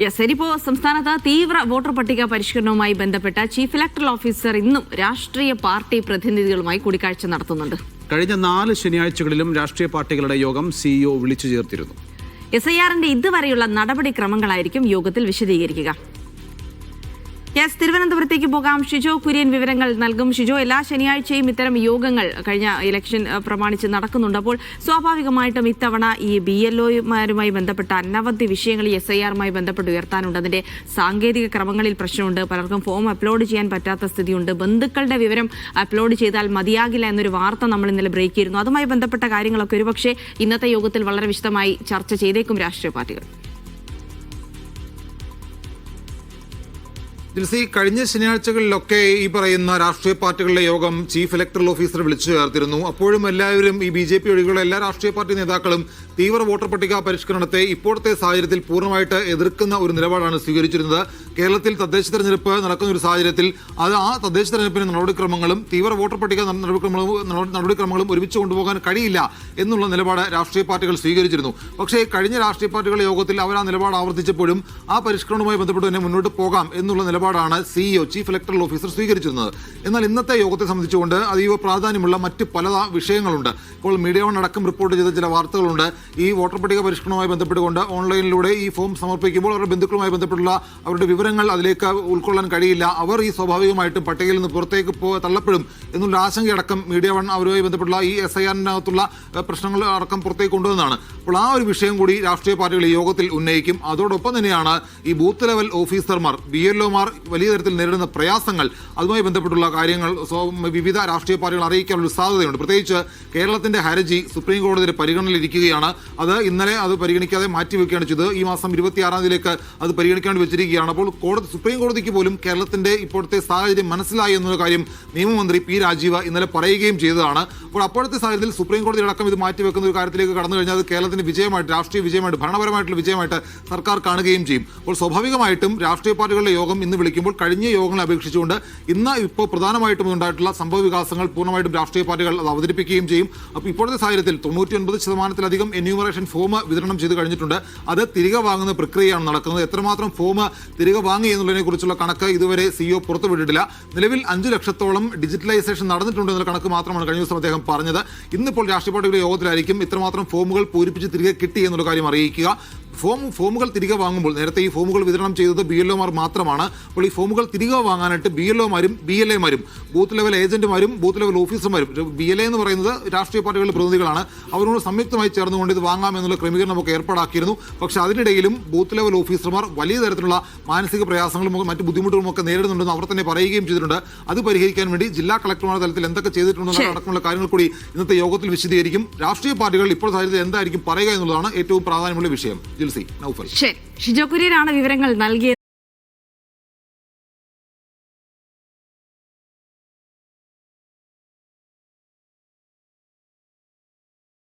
Yes ഇനിയിപ്പോ സംസ്ഥാനത്ത് തീവ്ര വോട്ടർ പട്ടിക പരിഷ്കരണവുമായി ബന്ധപ്പെട്ട ചീഫ് ഇലക്ടറൽ ഓഫീസർ ഇന്നും രാഷ്ട്രീയ പാർട്ടി പ്രതിനിധികളുമായി കൂടിക്കാഴ്ച നടത്തുന്നുണ്ട്. കഴിഞ്ഞ നാല് ശനിയാഴ്ചകളിലും രാഷ്ട്രീയ പാർട്ടികളുടെ യോഗം സിഇഒ വിളിച്ചു ചേർത്തിരുന്നു. എസ് ഐ ആറിന്റെ ഇതുവരെയുള്ള നടപടിക്രമങ്ങളായിരിക്കും യോഗത്തിൽ വിശദീകരിക്കുക. യെസ് തിരുവനന്തപുരത്തേക്ക് പോകാം. ഷിജോ കുര്യൻ വിവരങ്ങൾ നൽകും. ഷിജോ എല്ലാ ശനിയാഴ്ചയും ഇത്തരം യോഗങ്ങൾ കഴിഞ്ഞ ഇലക്ഷൻ പ്രമാണിച്ച് നടക്കുന്നുണ്ട്. അപ്പോൾ സ്വാഭാവികമായിട്ടും ഇത്തവണ ഈ ബി എൽ ഒമാരുമായി ബന്ധപ്പെട്ട അനവധി വിഷയങ്ങൾ എസ് ഐ ആറുമായി ബന്ധപ്പെട്ട് ഉയർത്താനുണ്ട്. അതിന്റെ സാങ്കേതിക ക്രമങ്ങളിൽ പ്രശ്നമുണ്ട്. പലർക്കും ഫോം അപ്ലോഡ് ചെയ്യാൻ പറ്റാത്ത സ്ഥിതിയുണ്ട്. ബന്ധുക്കളുടെ വിവരം അപ്ലോഡ് ചെയ്താൽ മതിയാകില്ല എന്നൊരു വാർത്ത നമ്മൾ ഇന്നലെ ബ്രേക്ക് ചെയ്തിരുന്നു. അതുമായി ബന്ധപ്പെട്ട കാര്യങ്ങളൊക്കെ ഒരുപക്ഷെ ഇന്നത്തെ യോഗത്തിൽ വളരെ വിശദമായി ചർച്ച ചെയ്തേക്കും രാഷ്ട്രീയ പാർട്ടികൾ. ജിൽസി കഴിഞ്ഞ ശനിയാഴ്ചകളിലൊക്കെ ഈ പറയുന്ന രാഷ്ട്രീയ പാർട്ടികളുടെ യോഗം ചീഫ് ഇലക്ടറൽ ഓഫീസർ വിളിച്ചു ചേർത്തിരുന്നു. അപ്പോഴും എല്ലാവരും ഈ ബി ജെ പി ഒഴികെയുള്ള എല്ലാ രാഷ്ട്രീയ പാർട്ടി നേതാക്കളും തീവ്ര വോട്ടർ പട്ടിക പരിഷ്കരണത്തെ ഇപ്പോഴത്തെ സാഹചര്യത്തിൽ പൂർണമായിട്ട് എതിർക്കുന്ന ഒരു നിലപാടാണ് സ്വീകരിച്ചിരുന്നത്. കേരളത്തിൽ തദ്ദേശ തെരഞ്ഞെടുപ്പ് നടക്കുന്ന ഒരു സാഹചര്യത്തിൽ അത് ആ തദ്ദേശ തെരഞ്ഞെടുപ്പിന്റെ നടപടിക്രമങ്ങളും തീവ്ര വോട്ടർ പട്ടിക നടപടിക്രമങ്ങളും നടപടിക്രമങ്ങളും ഒരുമിച്ച് കൊണ്ടുപോകാൻ കഴിയില്ല എന്നുള്ള നിലപാട് രാഷ്ട്രീയ പാർട്ടികൾ സ്വീകരിച്ചിരുന്നു. പക്ഷേ കഴിഞ്ഞ രാഷ്ട്രീയ പാർട്ടികളുടെ യോഗത്തിൽ അവർ ആ നിലപാട് ആവർത്തിച്ചപ്പോഴും ആ പരിഷ്കരണവുമായി ബന്ധപ്പെട്ട് തന്നെ മുന്നോട്ട് പോകാം എന്നുള്ള നിലപാടാണ് സിഇഒ ചീഫ് ഇലക്ടറൽ ഓഫീസർ സ്വീകരിച്ചിരുന്നത്. എന്നാൽ ഇന്നത്തെ യോഗത്തെ സംബന്ധിച്ചുകൊണ്ട് അതീവ പ്രാധാന്യമുള്ള മറ്റ് പല വിഷയങ്ങളുണ്ട്. ഇപ്പോൾ മീഡിയ വൺ അടക്കം റിപ്പോർട്ട് ചെയ്ത ചില വാർത്തകളുണ്ട്. ഈ വോട്ടർ പട്ടിക പരിഷ്കരണവുമായി ബന്ധപ്പെട്ടുകൊണ്ട് ഓൺലൈനിലൂടെ ഈ ഫോം സമർപ്പിക്കുമ്പോൾ അവരുടെ ബന്ധുക്കളുമായി ബന്ധപ്പെട്ടുള്ള അവരുടെ വിവരങ്ങൾ അതിലേക്ക് ഉൾക്കൊള്ളാൻ കഴിയില്ല. അവർ ഈ സ്വാഭാവികമായിട്ടും പട്ടികയിൽ നിന്ന് പുറത്തേക്ക് പോ തള്ളപ്പെടും എന്നുള്ള ആശങ്കയടക്കം മീഡിയ വൺ അവരുമായി ബന്ധപ്പെട്ടുള്ള ഈ എസ് ഐ ആറിനകത്തുള്ള പ്രശ്നങ്ങൾ അടക്കം പുറത്തേക്ക് കൊണ്ടുവന്നതാണ്. അപ്പോൾ ആ ഒരു വിഷയം കൂടി രാഷ്ട്രീയ പാർട്ടികൾ യോഗത്തിൽ ഉന്നയിക്കും. അതോടൊപ്പം തന്നെയാണ് ഈ ബൂത്ത് ലെവൽ ഓഫീസർമാർ ബി എൽ ഒമാർ വലിയ തരത്തിൽ നേരിടുന്ന പ്രയാസങ്ങൾ അതുമായി ബന്ധപ്പെട്ടുള്ള കാര്യങ്ങൾ വിവിധ രാഷ്ട്രീയ പാർട്ടികൾ അറിയിക്കാനുള്ള സാധ്യതയുണ്ട്. പ്രത്യേകിച്ച് കേരളത്തിന്റെ ഹർജി സുപ്രീം കോടതിയുടെ പരിഗണനയിലിരിക്കുകയാണ്. അത് ഇന്നലെ അത് പരിഗണിക്കാതെ മാറ്റിവെക്കുകയാണ് ചെയ്തത്. ഈ മാസം ഇരുപത്തിയാറാം തീയതിയിലേക്ക് അത് പരിഗണിക്കാൻ വെച്ചിരിക്കുകയാണ്. അപ്പോൾ കോടതി സുപ്രീം കോടതിക്ക് പോലും കേരളത്തിന്റെ ഇപ്പോഴത്തെ സാഹചര്യം മനസ്സിലായി എന്നൊരു കാര്യം നിയമമന്ത്രി പി രാജീവ ഇന്നലെ പറയുകയും ചെയ്തതാണ്. അപ്പോൾ അപ്പോഴത്തെ സാഹചര്യത്തിൽ സുപ്രീം കോടതി അടക്കം ഇത് മാറ്റിവെക്കുന്ന ഒരു കാര്യത്തിലേക്ക് കടന്നു കഴിഞ്ഞാൽ അത് കേരളത്തിന്റെ വിജയമായിട്ട് രാഷ്ട്രീയ വിജയമായിട്ട് ഭരണപരമായിട്ടുള്ള വിജയമായിട്ട് സർക്കാർ കാണുകയും ചെയ്യും. അപ്പോൾ സ്വാഭാവികമായിട്ടും രാഷ്ട്രീയ പാർട്ടികളുടെ യോഗം ഇന്ന് വിളിക്കുമ്പോൾ കഴിഞ്ഞ യോഗങ്ങളെ അപേക്ഷിച്ചുകൊണ്ട് ഇന്ന് ഇപ്പോൾ പ്രധാനമായിട്ടും ഉണ്ടായിട്ടുള്ള സംഭവ വികാസങ്ങൾ പൂർണമായിട്ടും രാഷ്ട്രീയ പാർട്ടികൾ അത് അവതരിപ്പിക്കുകയും ചെയ്യും. അപ്പോൾ ഇപ്പോഴത്തെ സാഹചര്യത്തിൽ തൊണ്ണൂറ്റി ഒൻപത് ശതമാനത്തിലധികം എന്യൂമറേഷൻ ഫോം വിതരണം ചെയ്ത് കഴിഞ്ഞിട്ടുണ്ട്. അത് തിരികെ വാങ്ങുന്ന പ്രക്രിയയാണ് നടക്കുന്നത്. എത്രമാത്രം ഫോം തിരികെ വാങ്ങി എന്നുള്ളതിനെ കുറിച്ചുള്ള കണക്ക് ഇതുവരെ സിഇഒ പുറത്തുവിട്ടിട്ടില്ല നിലവിൽ അഞ്ചു ലക്ഷത്തോളം ഡിജിറ്റലൈസേഷൻ നടന്നിട്ടുണ്ട് എന്നുള്ള കണക്ക് മാത്രമാണ് കഴിഞ്ഞ ദിവസം അദ്ദേഹം പറഞ്ഞത്. ഇന്നിപ്പോൾ രാഷ്ട്രീയ പാർട്ടികളുടെ യോഗത്തിലായിരിക്കും ഇത്രമാത്രം ഫോമുകൾ പൂരിപ്പിച്ച് തിരികെ കിട്ടി എന്നുള്ള കാര്യം അറിയിക്കുക. ഫോം ഫോമുകൾ തിരികെ വാങ്ങുമ്പോൾ നേരത്തെ ഈ ഫോമുകൾ വിതരണം ചെയ്തത് ബി എൽ ഒമാർ മാത്രമാണ്. അപ്പോൾ ഈ ഫോമുകൾ തിരികെ വാങ്ങാനായിട്ട് ബി എൽ ഒമാരും ബി എൽ എമാരും ബൂത്ത് ലെവൽ ഏജന്റുമാരും ബൂത്ത് ലെവൽ ഓഫീസർമാരും ബി എൽ എ എന്ന് പറയുന്നത് രാഷ്ട്രീയ പാർട്ടികളുടെ പ്രതിനിധികളാണ്. അവരോട് സംയുക്തമായി ചേർന്നുകൊണ്ട് ഇത് വാങ്ങാമെന്നുള്ള ക്രമീകരണം ഒക്കെ ഏർപ്പാടാക്കിയിരുന്നു. പക്ഷെ അതിനിടയിലും ബൂത്ത് ലെവൽ ഓഫീസർമാർ വലിയ തരത്തിലുള്ള മാനസിക പ്രയാസങ്ങളും മറ്റ് ബുദ്ധിമുട്ടുകളും ഒക്കെ നേരിടുന്നുണ്ടെന്ന് അവർ തന്നെ പറയുകയും ചെയ്തിട്ടുണ്ട്. അത് പരിഹരിക്കാൻ വേണ്ടി ജില്ലാ കളക്ടർമാരുടെ തലത്തിൽ എന്തൊക്കെ ചെയ്തിട്ടുണ്ടെന്ന്. അടക്കമുള്ള കാര്യങ്ങൾ കൂടി ഇന്നത്തെ യോഗത്തിൽ വിശദീകരിക്കും. രാഷ്ട്രീയ പാർട്ടികൾ ഇപ്പോൾ സാഹചര്യത്തിൽ എന്തായിരിക്കും പറയുക എന്നുള്ളതാണ് ഏറ്റവും പ്രാധാന്യമുള്ള വിഷയം. ജിൽസി നൌഫൽ ഷിജോ കുര്യനാണ് വിവരങ്ങൾ നൽകിയത്.